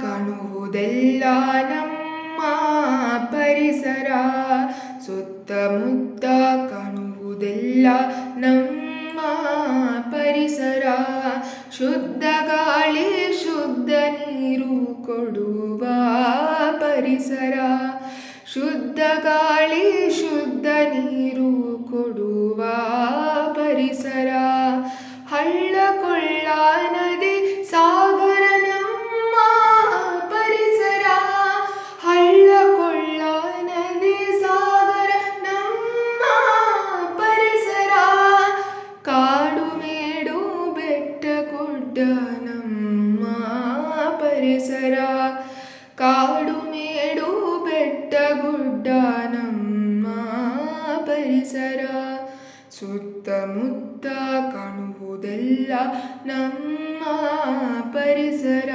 ಕಾಣುವುದೆಲ್ಲ ನಮ್ಮ ಪರಿಸರ. ಸುತ್ತಮುತ್ತ ಕಾಣುವುದೆಲ್ಲ ನಮ್ಮ ಪರಿಸರ. ಶುದ್ಧ ಗಾಳಿ, ಶುದ್ಧ ನೀರು ಕೊಡುವ ಪರಿಸರ. ಶುದ್ಧ ಗಾಳಿ, ಶುದ್ಧ ನೀರು ಸುತ್ತಮುತ್ತ ಕಾಣುವುದೆಲ್ಲ ನಮ್ಮ ಪರಿಸರ.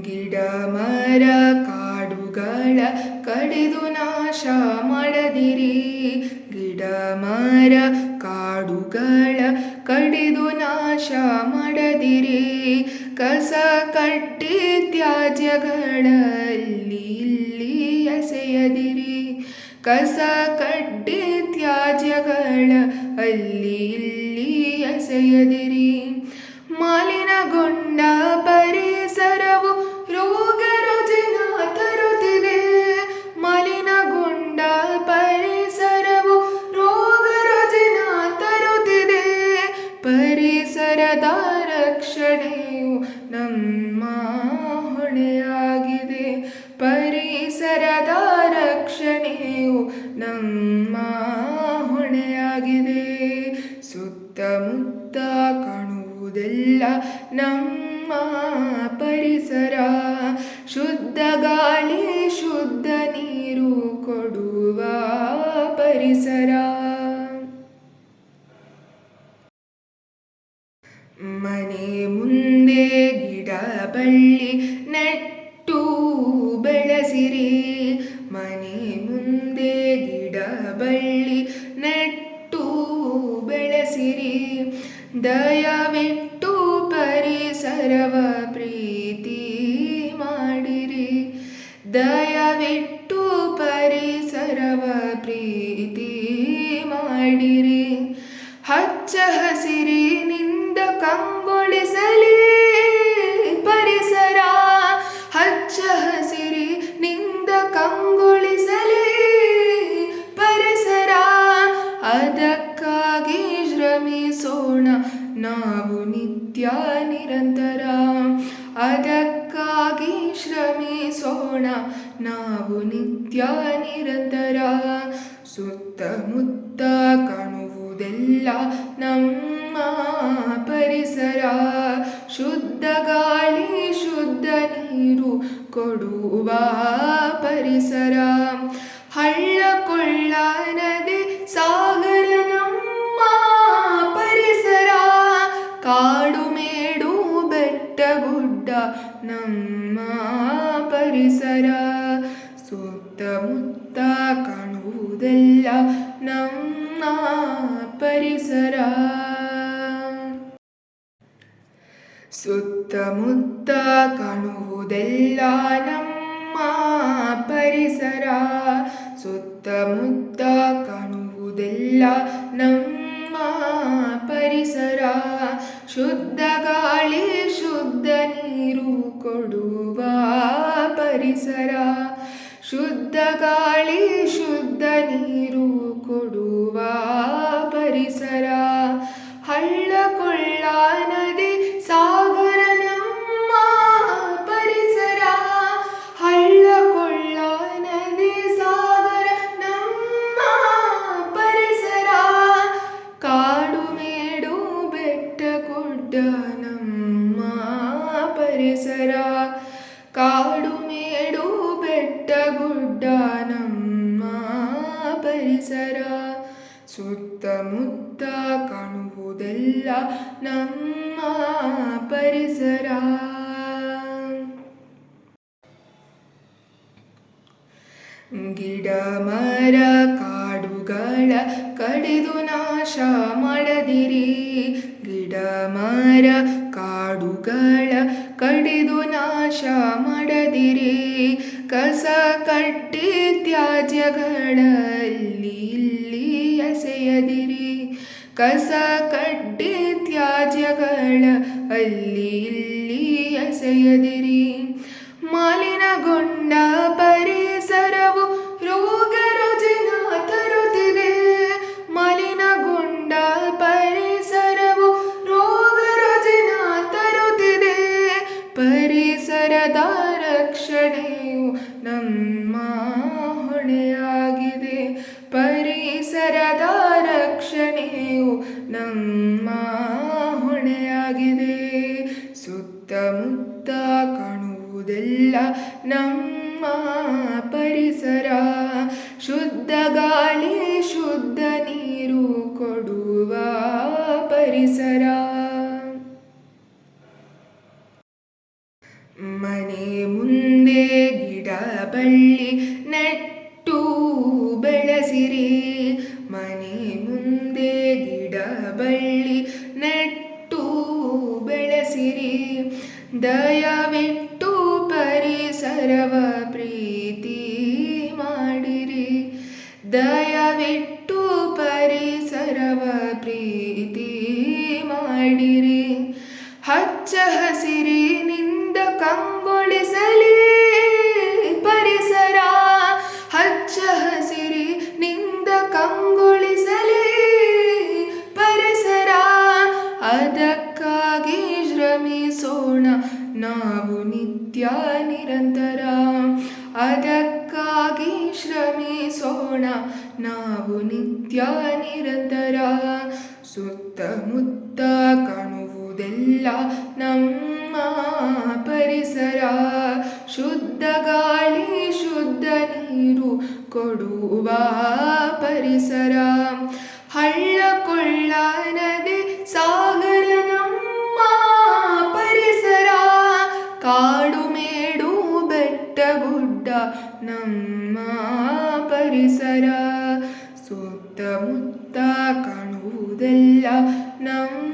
ಗಿಡ, ಮರ, ಕಾಡುಗಳ ಕಡಿದು ನಾಶ ಮಾಡದಿರಿ. ಗಿಡ, ಮರ, ಕಾಡುಗಳ ಕಡಿದು ನಾಶ ಮಾಡದಿರಿ. ಕಸ ಕಟ್ಟಿ ತ್ಯಾಜ್ಯಗಳಲ್ಲಿ ಇಲ್ಲಿ ಎಸೆಯದಿರಿ ಕಸ ಕಡ್ಡಿ ತ್ಯಾಜ್ಯಗಳ ಅಲ್ಲಿ ಇಲ್ಲಿ ಎಸೆಯದಿರಿ. ಮಾಲಿನಗೊಂಡ ಸುತ್ತಮುತ್ತ ಕಾಣುವುದೆಲ್ಲ ನಮ್ಮ ಪರಿಸರ. ಶುದ್ಧ ಗಾಳಿ ಶುದ್ಧ ನೀರು ಕೊಡುವ ಪರಿಸರ. ಮನೆ ಮುಂದೆ ಗಿಡ ಬಳ್ಳಿ ಬೆಳೆಸಿರಿ ದಯವಿಟ್ಟು ಪರಿಸರವ ಪ್ರೀತಿ ಮಾಡಿರಿ. ದಯವಿಟ್ಟು ಪರಿಸರವ ಪ್ರೀತಿ ಮಾಡಿರಿ. ಹಚ್ಚ ಹಸಿರಿನಿಂದ ಕಂಗೊಳಿಸಲಿ. ನಾವು ನಿತ್ಯ ನಿರಂತರ. ಅದಕ್ಕಾಗಿ ಶ್ರಮಿಸೋಣ. ನಾವು ನಿತ್ಯ ನಿರಂತರ. ಸುತ್ತಮುತ್ತ ಕಾಣುವುದೆಲ್ಲ ನಮ್ಮ ಪರಿಸರ. ಶುದ್ಧ ಗಾಳಿ, ಶುದ್ಧ ನೀರು ಕೊಡುವ ಪರಿಸರ. ನಮ್ಮ ಪರಿಸರ. ಸುತ್ತಮುತ್ತ ಕಾಣುವುದೆಲ್ಲ ನಮ್ಮ ಪರಿಸರ. ಸುತ್ತಮುತ್ತ ಕಾಣುವುದೆಲ್ಲ ನಮ್ಮ ಪರಿಸರ. ಸುತ್ತಮುತ್ತ ಕಾಣುವುದೆಲ್ಲ ನಮ್ಮ ಪರಿಸರ, ಶುದ್ಧ ಗಾಳಿ, ಶುದ್ಧ ನೀರು ಕೊಡುವ ಪರಿಸರ. ಶುದ್ಧ ಗಾಳಿ, ಶುದ್ಧ ನೀರು ಕೊಡುವ ಪರಿಸರ. ಹಳ್ಳ ಕೊಳ್ಳ ಗುಡ್ಡ ನಮ್ಮ ಪರಿಸರ ಸುತ್ತಮುತ್ತ ಕಾಣುವುದೆಲ್ಲ ನಮ್ಮ ಪರಿಸರ. ಗಿಡ, ಮರ, ಕಾಡುಗಳ ಕಡಿದು ನಾಶ ಮಾಡದಿರಿ. ಗಿಡ, ಮರ, ಕಾಡುಗಳ ಕಡಿದು ನಾಶ ಮಾಡದಿರಿ. ಕಸ ಕಟ್ಟಿ ತ್ಯಾಜ್ಯಗಳಲ್ಲಿ ಇಲ್ಲಿ ಎಸೆಯದಿರಿ. ಕಸ ಕಟ್ಟಿ ತ್ಯಾಜ್ಯಗಳ ಅಲ್ಲಿ ಇಲ್ಲಿ ಎಸೆಯದಿರಿ. ಮಾಲಿನಗೊಂಡ ಪರಿಸರವು ಶುದ್ಧ ಗಾಳಿ, ಶುದ್ಧ ನೀರು ಕೊಡುವ ಪರಿಸರ. ಮನೆ ಮುಂದೆ ಗಿಡ ಬಳ್ಳಿ ನೆಟ್ಟು ಬೆಳೆಸಿರಿ. ಮನೆ ಮುಂದೆ ಗಿಡ ಬಳ್ಳಿ ನೆಟ್ಟು ಬೆಳೆಸಿರಿ. ದಯವಿಟ್ಟು ನಿರಂತರ? ಸುತ್ತಮುತ್ತ ಕಾಣುವುದೆಲ್ಲ ನಮ್ಮ ಪರಿಸರ. ಶುದ್ಧ ಗಾಳಿ ಶುದ್ಧ ನೀರು ಕೊಡುವ ಪರಿಸರ. ಸುತ್ತಮುತ್ತ ಕಾಣುವುದೆಲ್ಲ ನಮ್ಮ ಪರಿಸರ